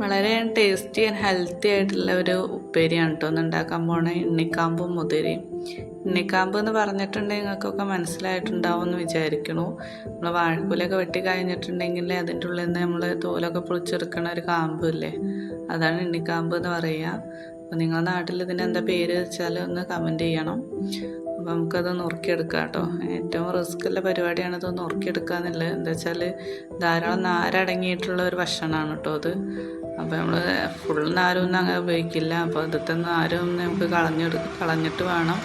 വളരെ tasty and healthy ആയിട്ടുള്ള ഒരു ഉപ്പേരിയാണ് കേട്ടോ ഒന്ന് ഉണ്ടാക്കാൻ പോണ. എണ്ണിക്കാമ്പും മുതിരയും. എണ്ണിക്കാമ്പ് എന്ന് പറഞ്ഞിട്ടുണ്ടെങ്കിൽ നിങ്ങൾക്കൊക്കെ മനസ്സിലായിട്ടുണ്ടാവും എന്ന് വിചാരിക്കണു നമ്മൾ വാഴക്കൂലൊക്കെ വെട്ടി കഴിഞ്ഞിട്ടുണ്ടെങ്കിൽ അതിന്റെ ഉള്ളിൽ നിന്ന് നമ്മൾ തോലൊക്കെ പൊളിച്ചെടുക്കണ ഒരു കാമ്പ് ഇല്ലേ? അതാണ് എണ്ണിക്കാമ്പ് എന്ന് പറയുക. അപ്പോൾ നിങ്ങളുടെ നാട്ടിൽ ഇതിന് എന്താ പേര് വെച്ചാൽ ഒന്ന് കമന്റ് ചെയ്യണം. അപ്പോൾ നമുക്കത് നുറുക്കിയെടുക്കാം കേട്ടോ ഏറ്റവും റിസ്ക് ഉള്ള പരിപാടിയാണ് ഇത് നുറുക്കിയെടുക്കുക എന്നുള്ളത് എന്താ വെച്ചാൽ ധാരാളം നാരടങ്ങിയിട്ടുള്ള ഒരു ഭക്ഷണമാണ് കേട്ടോ അത്. അപ്പോൾ നമ്മൾ ഫുള്ളൊന്നും ആരും ഒന്നും അങ്ങനെ ഉപയോഗിക്കില്ല. അപ്പോൾ അതിലത്തെ ആരും നമുക്ക് കളഞ്ഞെടു കളഞ്ഞിട്ട് വേണം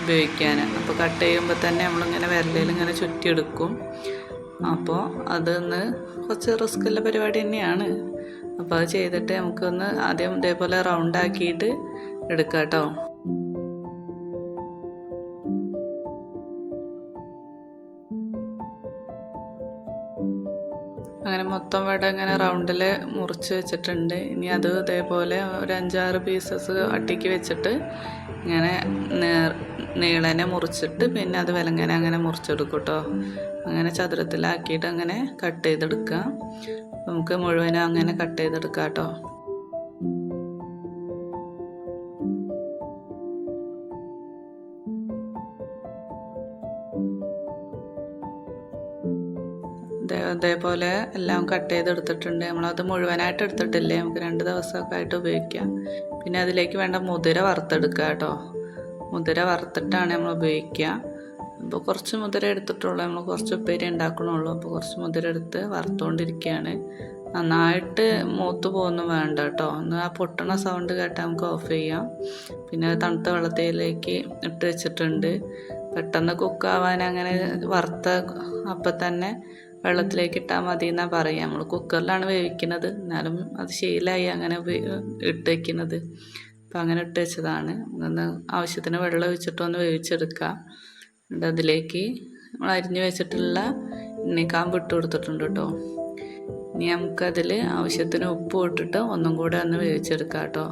ഉപയോഗിക്കാൻ അപ്പോൾ കട്ട് ചെയ്യുമ്പോൾ തന്നെ നമ്മളിങ്ങനെ വിരലിൽ ഇങ്ങനെ ചുറ്റിയെടുക്കും. അപ്പോൾ അതൊന്ന് കുറച്ച് റിസ്ക്കുള്ള പരിപാടി തന്നെയാണ്. അപ്പോൾ അത് ചെയ്തിട്ട് നമുക്കൊന്ന് ആദ്യം ഇതേപോലെ റൗണ്ട് ആക്കിയിട്ട് എടുക്കാം കേട്ടോ അങ്ങനെ മൊത്തം വട ഇങ്ങനെ റൗണ്ടിൽ മുറിച്ച് വെച്ചിട്ടുണ്ട്. ഇനി അത് ഇതേപോലെ ഒരു അഞ്ചാറ് പീസസ് അട്ടിക്ക് വെച്ചിട്ട് ഇങ്ങനെ നീളനെ മുറിച്ചിട്ട് പിന്നെ അത് വിലങ്ങനെ അങ്ങനെ മുറിച്ചെടുക്കും കേട്ടോ അങ്ങനെ ചതുരത്തിലാക്കിയിട്ട് അങ്ങനെ കട്ട് ചെയ്തെടുക്കുക നമുക്ക് മുഴുവനും അങ്ങനെ കട്ട് ചെയ്തെടുക്കാം കേട്ടോ ഇതേ അതേപോലെ എല്ലാം കട്ട് ചെയ്തെടുത്തിട്ടുണ്ട്. നമ്മളത് മുഴുവനായിട്ട് എടുത്തിട്ടില്ലേ? നമുക്ക് രണ്ട് ദിവസമൊക്കെ ആയിട്ട് ഉപയോഗിക്കാം. പിന്നെ അതിലേക്ക് വേണ്ട മുതിര വറുത്തെടുക്കുക കേട്ടോ. മുതിര വറുത്തിട്ടാണ് നമ്മൾ ഉപയോഗിക്കുക. അപ്പോൾ കുറച്ച് മുതിര എടുത്തിട്ടുള്ളൂ. നമ്മൾ കുറച്ച് ഉപ്പേരി ഉണ്ടാക്കണുള്ളൂ. അപ്പോൾ കുറച്ച് മുതിര എടുത്ത് വറുത്തുകൊണ്ടിരിക്കുകയാണ് നന്നായിട്ട് മൂത്ത് പോകുന്നു വേണ്ട കേട്ടോ. ഒന്ന് ആ പൊട്ടണ സൗണ്ട് കേട്ടാൽ നമുക്ക് ഓഫ് ചെയ്യാം. പിന്നെ തണുത്ത വെള്ളത്തിലേക്ക് ഇട്ട് വെച്ചിട്ടുണ്ട്. പെട്ടെന്ന് കുക്കാവാൻ അങ്ങനെ വറുത്ത അപ്പം തന്നെ വെള്ളത്തിലേക്ക് ഇട്ടാൽ മതി എന്നാണ് പറയുക നമ്മൾ കുക്കറിലാണ് വേവിക്കുന്നത്. എന്നാലും അത് ശീലമായി അങ്ങനെ ഇട്ട് വയ്ക്കുന്നത് അപ്പം അങ്ങനെ ഇട്ട് വെച്ചതാണ്. ഒന്ന് ആവശ്യത്തിന് വെള്ളം ഒഴിച്ചിട്ടൊന്ന് വേവിച്ചെടുക്കുക എന്നിട്ട് അതിലേക്ക് നമ്മൾ അരിഞ്ഞു വെച്ചിട്ടുള്ള എണ്ണിക്കാമ്പ് ഇട്ട് കൊടുത്തിട്ടുണ്ട് കേട്ടോ ഇനി നമുക്കതിൽ ആവശ്യത്തിന് ഉപ്പ് ഇട്ടിട്ട് ഒന്നും കൂടെ ഒന്ന് വേവിച്ചെടുക്കാം കേട്ടോ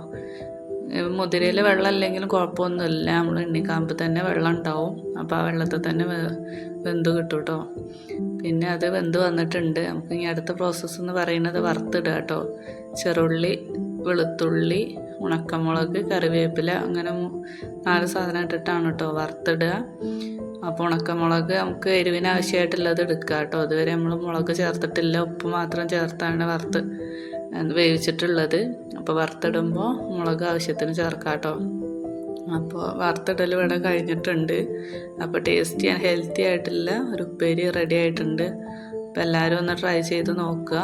മുതിരയിൽ വെള്ളം ഇല്ലെങ്കിലും കുഴപ്പമൊന്നുമില്ല. നമ്മൾ എണ്ണിക്കാമ്പ് തന്നെ വെള്ളം ഉണ്ടാവും അപ്പോൾ ആ വെള്ളത്തിൽ തന്നെ വെന്ത് കിട്ടും കേട്ടോ. പിന്നെ അത് വെന്ത് വന്നിട്ടുണ്ട്. നമുക്ക് ഇനി അടുത്ത പ്രോസസ്സ് എന്ന് പറയുന്നത് വറുത്തിടുക കേട്ടോ. ചെറുള്ളി വെളുത്തുള്ളി ഉണക്കമുളക് കറിവേപ്പില അങ്ങനെ നാല് സാധനം ഇട്ടിട്ടാണ് കേട്ടോ വറുത്തിടുക. അപ്പോൾ ഉണക്കമുളക് നമുക്ക് എരിവിന് ആവശ്യമായിട്ടുള്ളത് എടുക്കുക കേട്ടോ. അതുവരെ നമ്മൾ മുളക് ചേർത്തിട്ടില്ല. ഉപ്പ് മാത്രം ചേർത്താണ് വറുത്ത് വേവിച്ചിട്ടുള്ളത്. അപ്പോൾ വറുത്തിടുമ്പോൾ മുളക് ആവശ്യത്തിന് ചേർക്കാം കേട്ടോ. അപ്പോൾ വറുത്തിടൽ ഇവിടെ കഴിഞ്ഞിട്ടുണ്ട്. അപ്പോൾ ടേസ്റ്റി ആൻഡ് ഹെൽത്തി ആയിട്ടുള്ള ഒരു ഉപ്പേരി റെഡി ആയിട്ടുണ്ട്. അപ്പോൾ എല്ലാവരും ഒന്ന് ട്രൈ ചെയ്ത് നോക്കുക.